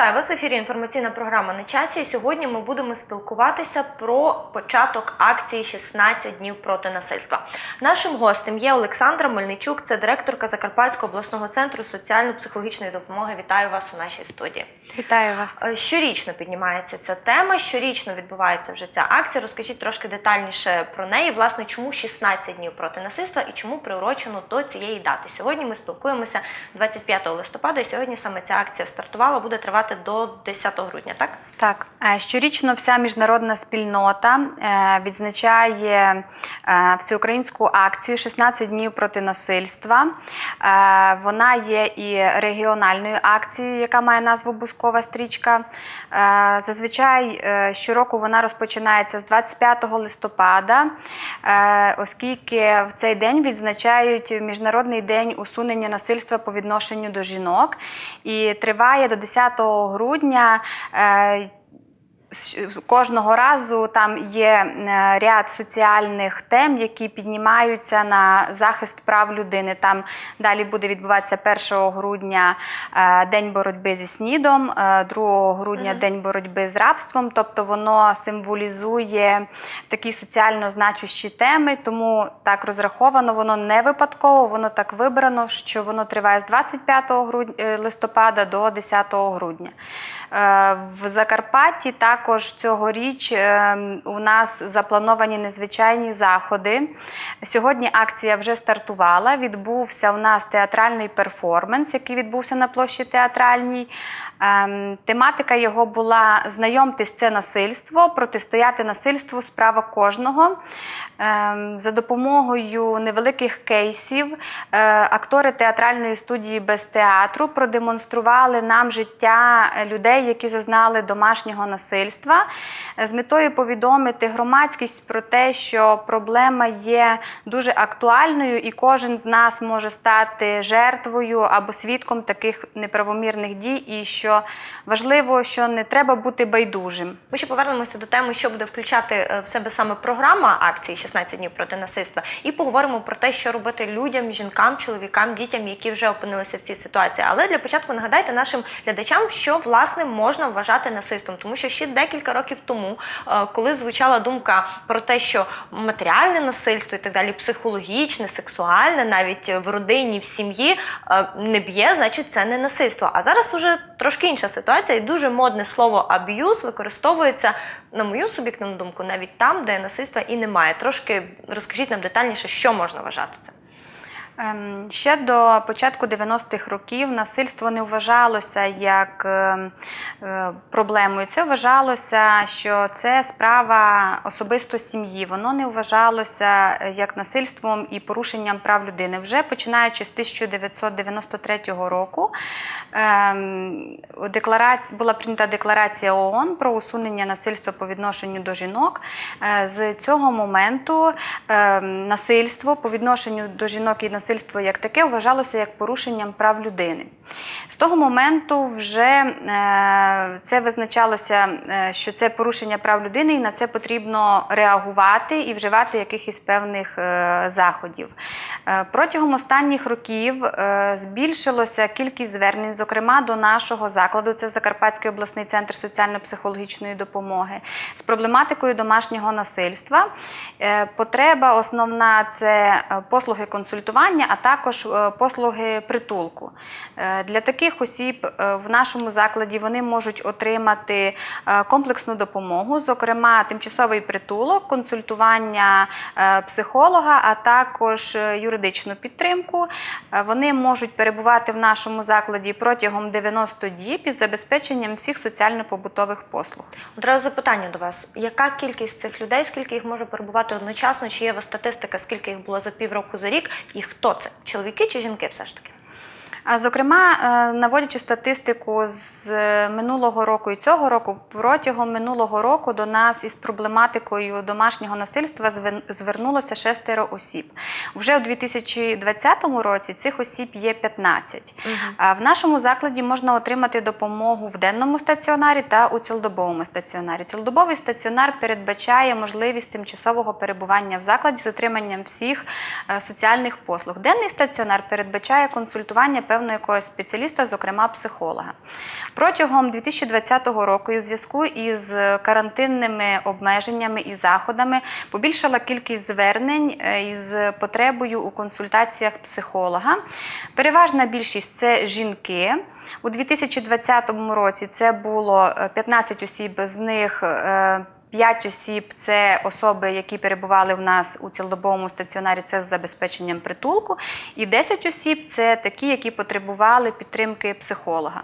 Вітаю вас в ефірі. Інформаційна програма на часі. І Сьогодні ми будемо спілкуватися про початок акції «16 днів проти насильства. Нашим гостем є Олександра Мельничук, це директорка Закарпатського обласного центру соціально-психологічної допомоги. Вітаю вас у нашій студії. Вітаю вас. Е, Щорічно піднімається ця тема. Щорічно відбувається вже ця акція. Розкажіть трошки детальніше про неї. Власне, чому 16 днів проти насильства і чому приурочено до цієї дати. Сьогодні ми спілкуємося 25 листопада. І сьогодні саме ця акція стартувала, буде тривати до 10 грудня. Так Так, е, щорічно вся міжнародна спільнота е, відзначає е, всеукраїнську акцію «16 днів проти насильства. Вона є і регіональною акцією, яка має назву Бускова стрічка. Зазвичай щороку вона розпочинається з 25 листопада, оскільки в цей день відзначають Міжнародний день усунення насильства по відношенню до жінок і триває до 10 грудня. Е, Кожного разу там є е, ряд соціальних тем, які піднімаються на захист прав людини. Там далі буде відбуватися 1 грудня е, День боротьби зі снідом, е, 2 грудня День боротьби з рабством. Тобто воно символізує такі соціально значущі теми, тому так розраховано, воно не випадково, воно так вибрано, що воно триває з 25 грудня, е, листопада до 10 грудня. Е, В Закарпатті також цьогоріч е, у нас заплановані незвичайні заходи. Сьогодні акція вже стартувала. Відбувся у нас театральний перформанс, який відбувся на площі театральній. Ем, Тематика його була Знайомтесь це насильство, протистояти насильству справа кожного. Ем, За допомогою невеликих кейсів е, актори театральної студії без театру продемонстрували нам життя людей, які зазнали домашнього насильства, е, з метою повідомити громадськість про те, що проблема є дуже актуальною, і кожен з нас може стати жертвою або свідком таких неправомірних дій, і що важливо, що не треба бути байдужим. ми ще повернемося до теми, що буде включати е, в себе саме програма акції «16 днів проти насильства, і поговоримо про те, що робити людям, жінкам, чоловікам, дітям, які вже опинилися в цій ситуації. Але для початку нагадайте нашим глядачам, що власне можна вважати насильством, тому що ще декілька років тому, е, коли звучала думка про те, що матеріальне насильство і так далі, психологічне, сексуальне, навіть в родині, в сім'ї е, не б'є, значить це не насильство. А зараз уже трошки інша ситуація, і дуже модне слово аб'юз використовується, на мою суб'єктивну думку, навіть там, де насильства і немає. Трошки розкажіть нам детальніше, що можна вважати це. Ем, Ще до початку 90-х років насильство не вважалося як е, е, проблемою. Це вважалося, що це справа особисто сім'ї. Воно не вважалося е, як насильством і порушенням прав людини. Вже починаючи з 1993 року ем, була прийнята декларація ООН про усунення насильства по відношенню до жінок. З цього моменту ем, насильство по відношенню до жінок і насильство як таке вважалося як порушенням прав людини. З того моменту вже е, це визначалося, е, що це порушення прав людини, і на це потрібно реагувати і вживати якихось певних е, заходів. Протягом останніх років збільшилося кількість звернень, зокрема до нашого закладу, це Закарпатський обласний центр соціально-психологічної допомоги, з проблематикою домашнього насильства. Потреба основна це послуги консультування, а також е, послуги притулку. Е, Для таких осіб е, в нашому закладі вони можуть отримати комплексну допомогу, зокрема тимчасовий притулок, консультування психолога, а також юридичну підтримку. Вони можуть перебувати в нашому закладі протягом 90 діб із забезпеченням всіх соціально-побутових послуг. Одразу запитання до вас: яка кількість цих людей, скільки їх може перебувати одночасно? Чи є у вас статистика, скільки їх було за півроку за рік? І хто це? Чоловіки чи жінки все ж таки? Зокрема, е, наводячи статистику з е, минулого року і цього року, протягом минулого року до нас із проблематикою домашнього насильства звернулося шестеро осіб. Вже у 2020 році цих осіб є 15. А В нашому закладі можна отримати допомогу в денному стаціонарі та у цілодобовому стаціонарі. Цілодобовий стаціонар передбачає можливість тимчасового перебування в закладі з отриманням всіх е, соціальних послуг. Денний стаціонар передбачає консультування певно, якогось спеціаліста, зокрема психолога. Протягом 2020 року, і у зв'язку із карантинними обмеженнями і заходами, побільшала кількість звернень е, із потребою у консультаціях психолога. Переважна більшість це жінки. У 2020 році це було е, 15 осіб, з них 5 осіб це особи, які перебували в нас у цілодобовому стаціонарі, це з забезпеченням притулку, і 10 осіб це такі, які потребували підтримки психолога.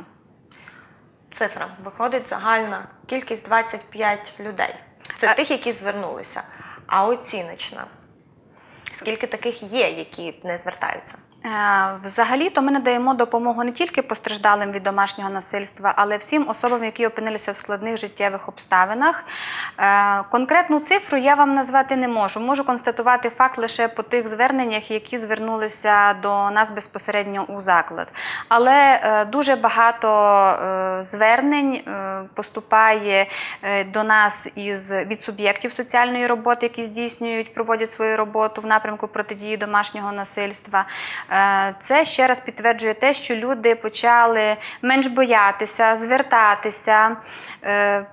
Цифра виходить загальна кількість 25 людей. Це А- тих, які звернулися. А оціночна. Скільки таких є, які не звертаються? Е, Взагалі-то ми надаємо допомогу не тільки постраждалим від домашнього насильства, але всім особам, які опинилися в складних життєвих обставинах. Е, Конкретну цифру я вам назвати не можу. Можу констатувати факт лише по тих зверненнях, які звернулися до нас безпосередньо у заклад. Але е, дуже багато звернень поступає до нас із від суб'єктів соціальної роботи, які здійснюють, проводять свою роботу в напрямку протидії домашнього насильства. Е, Це ще раз підтверджує те, що люди почали менш боятися, звертатися, е,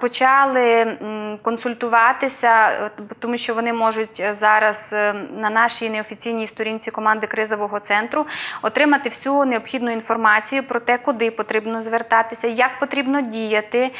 почали консультуватися, тому що вони можуть е, зараз на нашій неофіційній сторінці команди кризового центру отримати всю необхідну інформацію про те, куди потрібно звертатися, як потрібно діяти,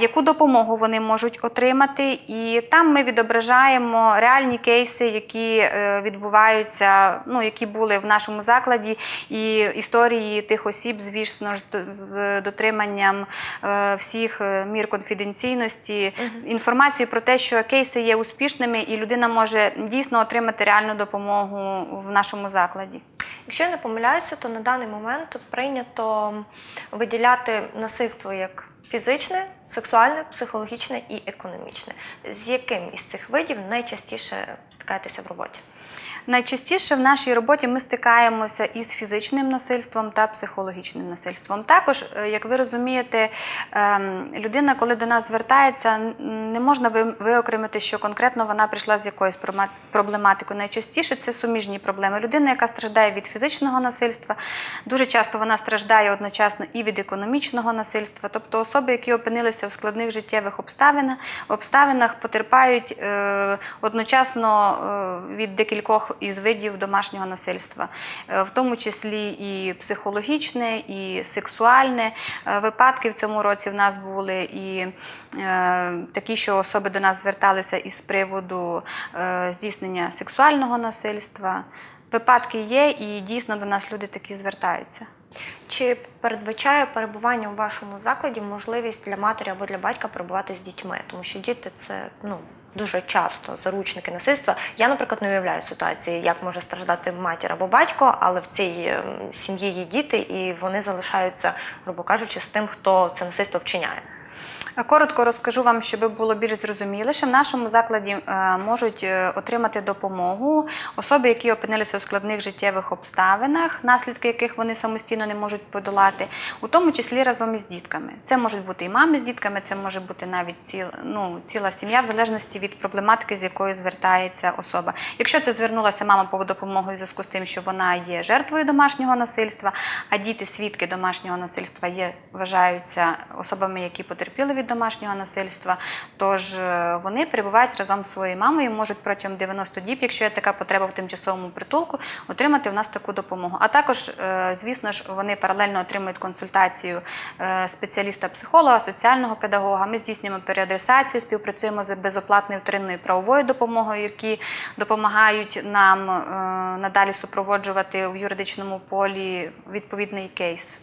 яку допомогу вони можуть отримати. І там ми відображаємо реальні кейси, які відбуваються, ну які були в нашому закладі, і історії тих осіб, звісно ж, з- з дотриманням е, всіх е, мір конфіденційності, інформацію про те, що кейси є успішними, і людина може дійсно отримати реальну допомогу в нашому закладі. Якщо я не помиляюся, то на даний момент прийнято виділяти насильство як фізичне, сексуальне, психологічне і економічне. З яким із цих видів найчастіше стикаєтеся в роботі? Найчастіше в нашій роботі ми стикаємося із фізичним насильством та психологічним насильством. Також, е, як ви розумієте, ем, людина, коли до нас звертається, не можна виокремити, що конкретно вона прийшла з якоюсь проблематикою. Найчастіше це суміжні проблеми. Людина, яка страждає від фізичного насильства, дуже часто вона страждає одночасно і від економічного насильства. Тобто особи, які опинилися в складних життєвих обставинах, обставинах потерпають е, одночасно е, від декількох із видів домашнього насильства, Е, в тому числі і психологічне, і сексуальне. Е, Випадки в цьому році в нас були і е, такі, що особи до нас зверталися із приводу здійснення сексуального насильства. Випадки є, і дійсно до нас люди такі звертаються. Чи передбачає перебування у вашому закладі можливість для матері або для батька перебувати з дітьми? Тому що діти це ну дуже часто заручники насильства. Я, наприклад, не уявляю ситуації, як може страждати матір або батько, але в цій ем, сім'ї є діти, і вони залишаються, грубо кажучи, з тим, хто це насильство вчиняє. Коротко розкажу вам, щоб було більш зрозуміліше. В нашому закладі е, можуть е, отримати допомогу особи, які опинилися в складних життєвих обставинах, наслідки яких вони самостійно не можуть подолати, у тому числі разом із дітками. Це можуть бути і мами з дітками, це може бути навіть ціла, ну, ціла сім'я, в залежності від проблематики, з якою звертається особа. Якщо це звернулася мама по допомогу в зв'язку з тим, що вона є жертвою домашнього насильства, а діти свідки домашнього насильства є, вважаються особами, які потерпіли від домашнього насильства. Тож е, вони перебувають разом з своєю мамою, можуть протягом 90 діб, якщо є така потреба в тимчасовому притулку, отримати в нас таку допомогу. А також, е, звісно ж, вони паралельно отримують консультацію е, спеціаліста-психолога, соціального педагога. Ми здійснюємо переадресацію, співпрацюємо з безоплатною вторинною правовою допомогою, які допомагають нам надалі супроводжувати в юридичному полі відповідний кейс.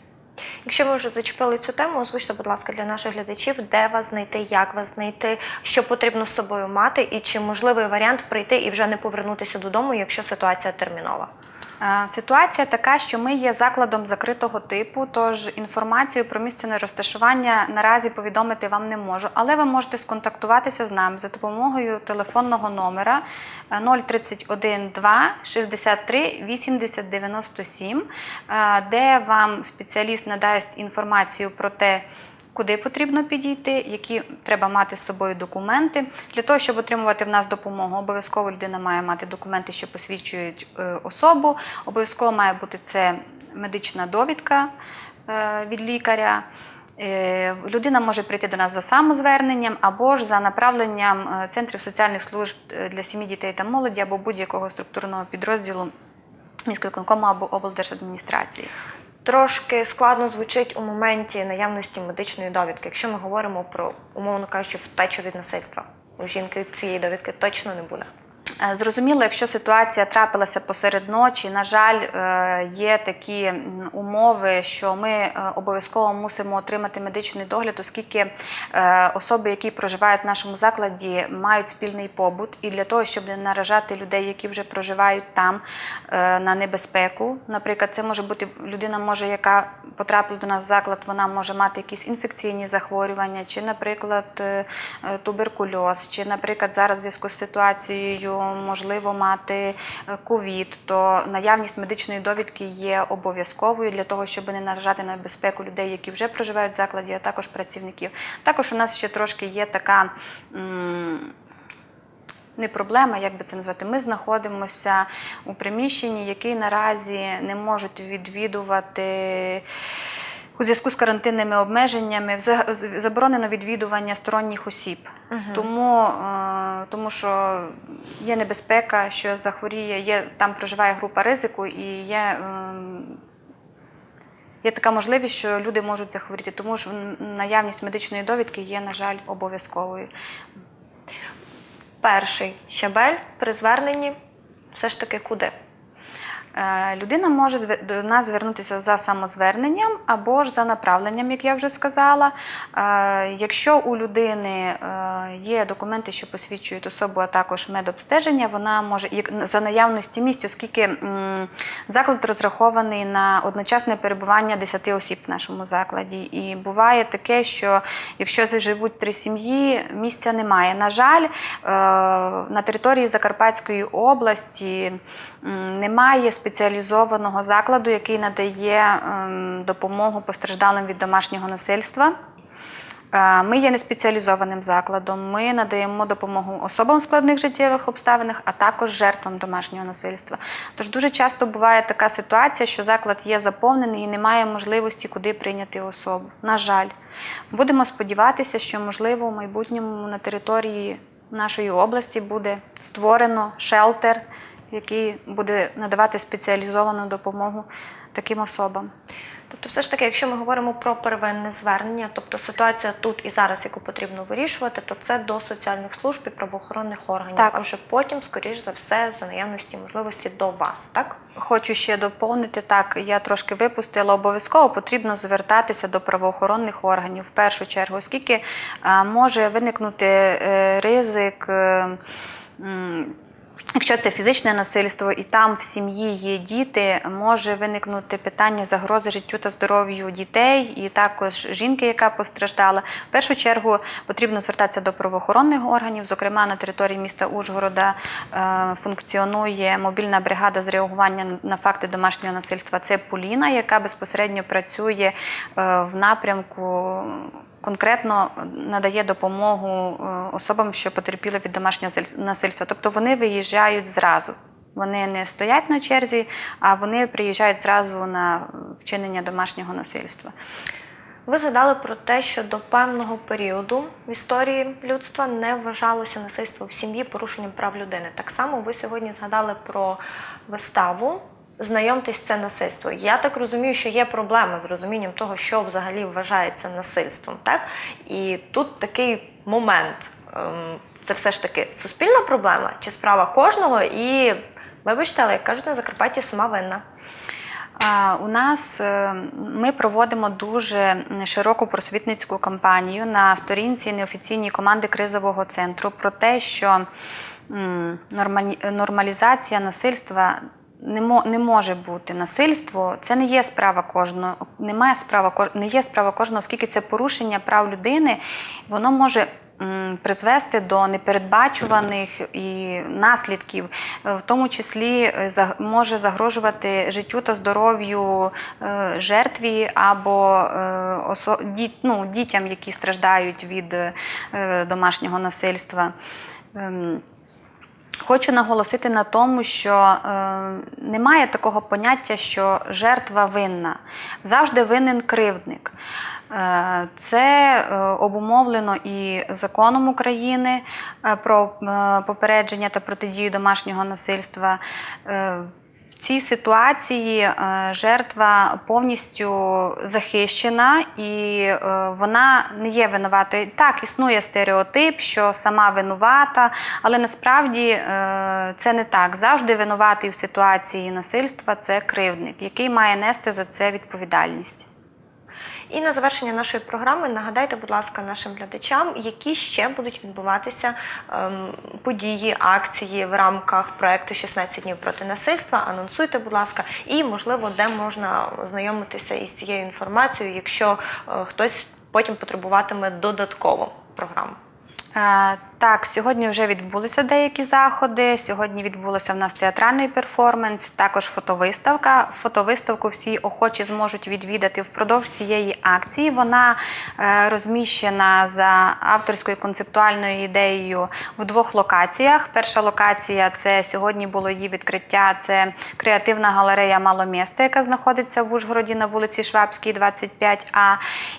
Якщо ви вже зачепили цю тему, озвучте, будь ласка, для наших глядачів, де вас знайти, як вас знайти, що потрібно з собою мати, і чи можливий варіант прийти і вже не повернутися додому, якщо ситуація термінова. Е, Ситуація така, що ми є закладом закритого типу, тож інформацію про місце розташування наразі повідомити вам не можу. Але ви можете сконтактуватися з нами за допомогою телефонного номера е, 031 2 63 80 97, е, де вам спеціаліст надасть інформацію про те, куди потрібно підійти, які треба мати з собою документи. Для того, щоб отримувати в нас допомогу, обов'язково людина має мати документи, що посвідчують е, особу. Обов'язково має бути це медична довідка е, від лікаря. Е, Людина може прийти до нас за самозверненням або ж за направленням центрів соціальних служб для сім'ї, дітей та молоді або будь-якого структурного підрозділу міськвиконкому або облдержадміністрації. Трошки складно звучить у моменті наявності медичної довідки, якщо ми говоримо про, умовно кажучи, втечу від насильства. У жінки цієї довідки точно не буде. Е, Зрозуміло, якщо ситуація трапилася посеред ночі, на жаль, е, є такі умови, що ми е, обов'язково мусимо отримати медичний догляд, оскільки особи, які проживають в нашому закладі, мають спільний побут, і для того, щоб не наражати людей, які вже проживають там на небезпеку. Наприклад, це може бути людина, може, яка потрапила до нас в заклад, вона може мати якісь інфекційні захворювання, чи, наприклад, туберкульоз, чи, наприклад, зараз в зв'язку з ситуацією можливо мати е, ковід, то наявність медичної довідки є обов'язковою для того, щоб не наражати на безпеку людей, які вже проживають в закладі, а також працівників. Також у нас ще трошки є така. не проблема, як би це назвати. Ми знаходимося у приміщенні, яке наразі не можуть відвідувати. У зв'язку з карантинними обмеженнями заборонено відвідування сторонніх осіб, тому, е, тому що є небезпека, що захворіє, є, там проживає група ризику і є, ем, є така можливість, що люди можуть захворіти, тому що наявність медичної довідки є, на жаль, обов'язковою. Перший щабель при зверненні все ж таки куди? Е, Людина може до нас звернутися за самозверненням або ж за направленням, як я вже сказала. Е, Якщо у людини е, є документи, що посвідчують особу, а також медобстеження, вона може за наявності місць, оскільки заклад розрахований на одночасне перебування 10 осіб в нашому закладі. І буває таке, що якщо живуть три сім'ї, місця немає. На жаль, на території Закарпатської області немає спеціалізованого закладу, який надає ем, допомогу постраждалим від домашнього насильства. Е, Ми є неспеціалізованим закладом. Ми надаємо допомогу особам в складних життєвих обставинах, а також жертвам домашнього насильства. Тож дуже часто буває така ситуація, що заклад є заповнений і немає можливості, куди прийняти особу. На жаль, будемо сподіватися, що можливо в майбутньому на території нашої області буде створено шелтер, який буде надавати спеціалізовану допомогу таким особам. Тобто, все ж таки, якщо ми говоримо про первинне звернення, тобто ситуація тут і зараз, яку потрібно вирішувати, то це до соціальних служб і правоохоронних органів, Так. а вже потім, скоріш за все, за наявності можливості до вас, так? Хочу ще доповнити так. Я трошки випустила. Обов'язково потрібно звертатися до правоохоронних органів в першу чергу, оскільки е, може виникнути е, ризик. Якщо це фізичне насильство і там в сім'ї є діти, може виникнути питання загрози життю та здоров'ю дітей, і також жінки, яка постраждала. В першу чергу потрібно звертатися до правоохоронних органів. Зокрема, на території міста Ужгорода е, функціонує мобільна бригада з реагування на факти домашнього насильства. Це Поліна, яка безпосередньо працює е, в напрямку конкретно надає допомогу е, особам, що потерпіли від домашнього насильства. Тобто вони виїжджають зразу. Вони не стоять на черзі, а вони приїжджають зразу на вчинення домашнього насильства. Ви згадали про те, що до певного періоду в історії людства не вважалося насильство в сім'ї порушенням прав людини. Так само ви сьогодні згадали про виставу. Знайомтесь це насильство. Я так розумію, що є проблема з розумінням того, що взагалі вважається насильством. Так? І тут такий момент. ем, Це все ж таки суспільна проблема чи справа кожного? І вибачте, але як кажуть на Закарпатті, сама винна. У нас е, ми проводимо дуже широку просвітницьку кампанію на сторінці неофіційній команди кризового центру про те, що нормалізація насильства. Не, може бути насильство, це не є справа кожного, немає справа не є справа кожного, оскільки це порушення прав людини, воно може призвести до непередбачуваних і наслідків, Е, в тому числі е, може загрожувати життю та здоров'ю е, жертві або ну, дітям, які страждають від домашнього насильства. Хочу наголосити на тому, що е, немає такого поняття, що жертва винна. Завжди винен кривдник. Е, Це е, обумовлено і законом України е, про е, попередження та протидію домашнього насильства. Е, цій ситуації е, жертва повністю захищена і е, вона не є винуватою. Так, існує стереотип, що сама винувата, але насправді е, це не так. Завжди винуватий в ситуації насильства це кривдник, який має нести за це відповідальність. І на завершення нашої програми нагадайте, будь ласка, нашим глядачам, які ще будуть відбуватися ем, події, акції в рамках проекту «16 днів проти насильства. Анонсуйте, будь ласка, і можливо, де можна ознайомитися із цією інформацією, якщо е, хтось потім потребуватиме додатково програму. Так, сьогодні вже відбулися деякі заходи. Сьогодні відбулося в нас театральний перформанс, також фотовиставка. Фотовиставку всі охочі зможуть відвідати впродовж цієї акції. Вона е, розміщена за авторською концептуальною ідеєю в двох локаціях. Перша локація це сьогодні було її відкриття. Це креативна галерея Маломіста, яка знаходиться в Ужгороді на вулиці Швабській, 25А.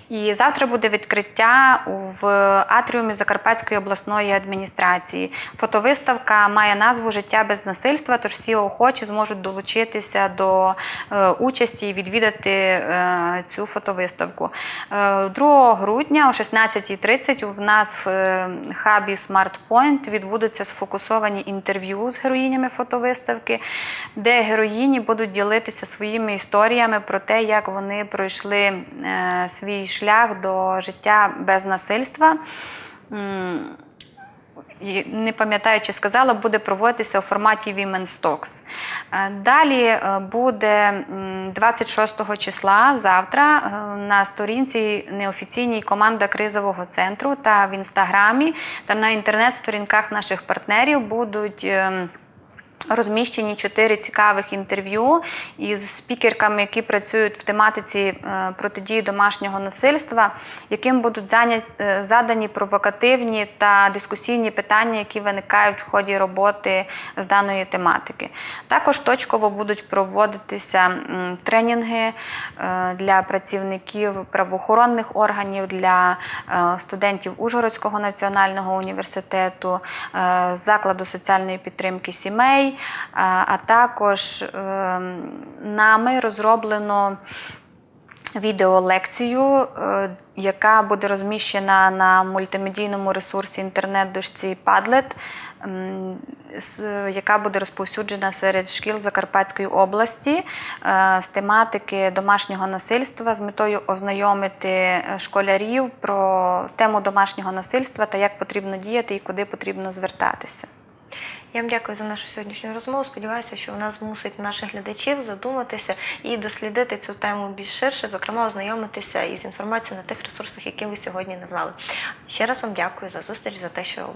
І завтра буде відкриття в атріумі Закарпатської обласної адміністрації. Фотовиставка має назву Життя без насильства, тож всі охочі зможуть долучитися до е, участі і відвідати е, цю фотовиставку. Е, 2 грудня о 16.30 в нас в е, хабі Smart Point відбудуться сфокусовані інтерв'ю з героїнями фотовиставки, де героїні будуть ділитися своїми історіями про те, як вони пройшли е, свій шлях до життя без насильства. Не пам'ятаю, чи сказала, буде проводитися у форматі Women's Talks. Е, Далі е, буде м, 26 числа завтра е, на сторінці неофіційній команда кризового центру та в інстаграмі та на інтернет-сторінках наших партнерів будуть. Розміщені чотири цікавих інтерв'ю із спікерками, які працюють в тематиці е, протидії домашнього насильства, яким будуть е, задані провокативні та дискусійні питання, які виникають в ході роботи з даної тематики. Також точково будуть проводитися тренінги е, для працівників правоохоронних органів, для студентів Ужгородського національного університету, закладу соціальної підтримки сімей, а також е, нами розроблено відеолекцію, е, яка буде розміщена на мультимедійному ресурсі інтернет-дошці Padlet, яка буде розповсюджена серед шкіл Закарпатської області е, з тематики домашнього насильства з метою ознайомити е, школярів про тему домашнього насильства та як потрібно діяти і куди потрібно звертатися. Я вам дякую за нашу сьогоднішню розмову. Сподіваюся, що вона змусить наших глядачів задуматися і дослідити цю тему більш ширше, зокрема, ознайомитися із інформацією на тих ресурсах, які ви сьогодні назвали. Ще раз вам дякую за зустріч, за те, що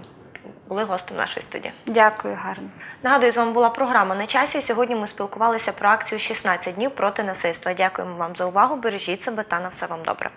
були гостем нашої студії. Дякую, гарно. Нагадую, з вами була програма на часі. Сьогодні ми спілкувалися про акцію «16 днів проти насильства. Дякуємо вам за увагу. Бережіть себе та на все вам добре.